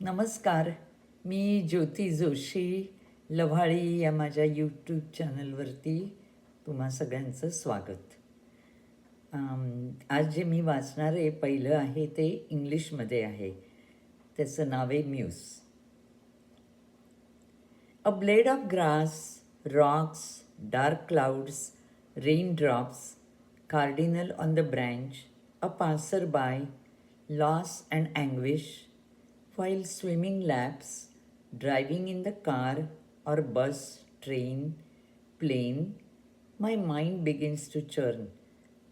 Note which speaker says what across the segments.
Speaker 1: नमस्कार मी ज्योती जोशी लवाळी या माझ्या यूट्यूब चॅनलवरती तुम्हा सगळ्यांचं स्वागत. आज जे मी वाचणारे पहिलं आहे ते इंग्लिशमध्ये आहे. त्याचं नाव आहे muse a blade of grass rocks dark clouds rain drops cardinal on the branch a passer by loss and anguish while swimming laps, driving in the car or bus, train, plane, my mind begins to churn.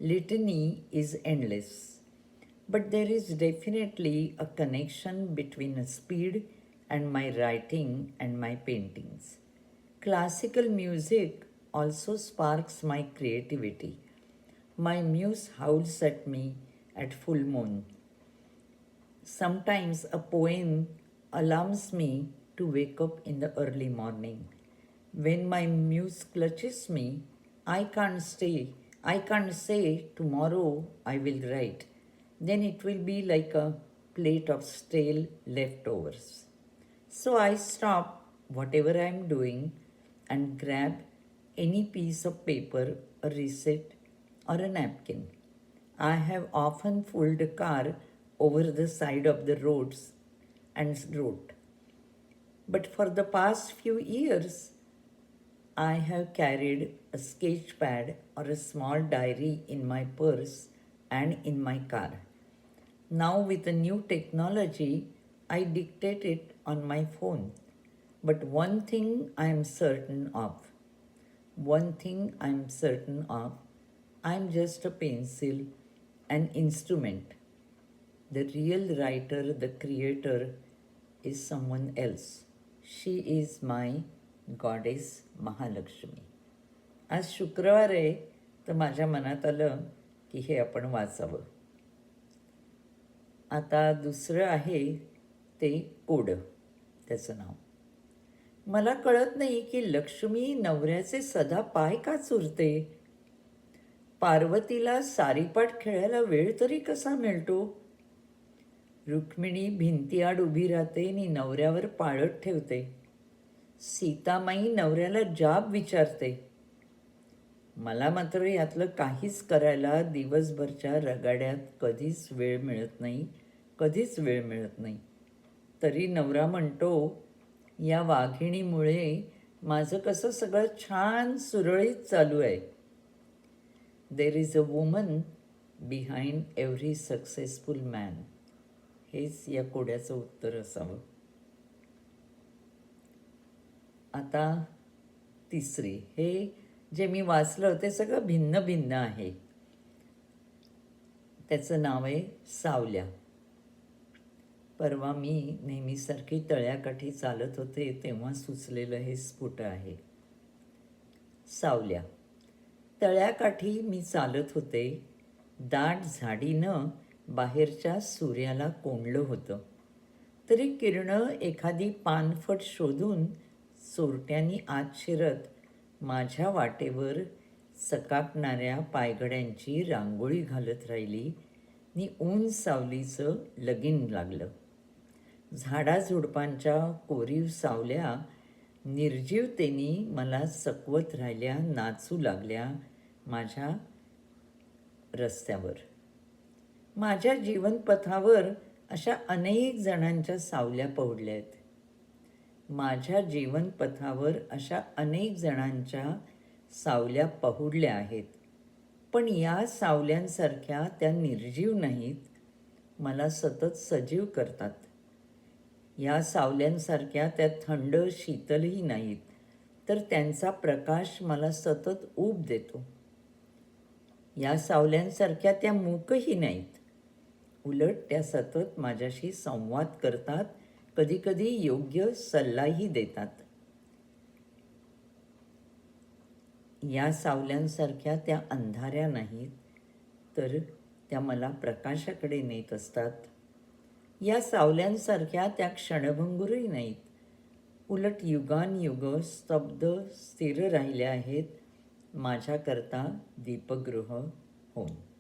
Speaker 1: Litany is endless. But there is definitely a connection between speed and my writing and my paintings. Classical music also sparks my creativity. My muse howls at me at full moon. Sometimes a poem alarms me to wake up in the early morning. When my muse clutches me, I can't stay. I can't say tomorrow I will write. Then it will be like a plate of stale leftovers. So I stop whatever I am doing and grab any piece of paper, a receipt, or a napkin. I have often fooled a car over the side of the roads and wrote. But for the past few years, I have carried a sketch pad or a small diary in my purse and in my car. Now, with the new technology, I dictate it on my phone. But one thing I am certain of, one thing I am certain of, I am just a pencil, an instrument. The real writer, the creator, is someone else. She is my goddess Mahalakshmi आज शुक्रवार आहे तर माझ्या मनात आलं की हे आपण वाचावं. आता दुसरं आहे ते कोड त्याचं नाव. मला कळत नाही की लक्ष्मी नवऱ्याचे सदा पाय का चुरते? पार्वतीला सारीपाट खेळायला वेळ तरी कसा मिळतो? रुक्मिणी भिंतीआड उभी राहते आणि नवऱ्यावर पाळत ठेवते. सीतामाई नवऱ्याला जाब विचारते. मला मात्र यातलं काहीच करायला दिवसभरच्या रगाड्यात कधीच वेळ मिळत नाही कधीच वेळ मिळत नाही. तरी नवरा म्हणतो या वाघिणीमुळे माझं कसं सगळं छान सुरळीत चालू आहे. There is a woman behind every successful man हेच या कोड्याचं उत्तर असावं. आता तिसरी हे जे मी वाचलं ते सगळं भिन्न भिन्न आहे. त्याचं नाव आहे सावल्या. परवा मी नेहमीसारखी तळ्याकाठी चालत होते तेव्हा सुचलेलं हे स्फुट आहे. सावल्या. तळ्याकाठी मी चालत होते दाट झाडीनं बाहेरच्या सूर्याला कोंडलं होतं. तरी किरणं एखादी पानफट शोधून चोरट्यांनी आत शिरत माझ्या वाटेवर चकाकणाऱ्या पायगड्यांची रांगोळी घालत राहिली. नि ऊन सावलीचं लगीन लागलं. झाडाझुडपांच्या कोरीव सावल्या निर्जीवतेनी मला चकवत राहिल्या नाचू लागल्या माझ्या रस्त्यावर. माझ्या जीवनपथावर अशा अनेक जणांच्या सावल्या पडल्या आहेत माझ्या जीवनपथावर अशा अनेक जणांच्या सावल्या पहुडल्या आहेत. पण या सावल्यांसारख्या त्या निर्जीव नाहीत. मला सतत सजीव करतात. या सावल्यांसारख्या त्या थंड शीतलही नाहीत. तर त्यांचा प्रकाश मला सतत ऊब देतो. या सावल्यांसारख्या त्या मूकही नाहीत. उलट त्या सतत माझ्याशी संवाद करतात कधीकधी योग्य सल्लाही देतात. या सावल्यांसारख्या त्या अंधाऱ्या नाहीत तर त्या मला प्रकाशाकडे नेत असतात. या सावल्यांसारख्या त्या क्षणभंगुरही नाहीत. उलट युगानयुग स्तब्ध स्थिर राहिल्या आहेत माझ्याकरता दीपगृह होऊन.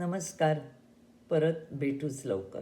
Speaker 1: नमस्कार. परत भेटूच लवकर.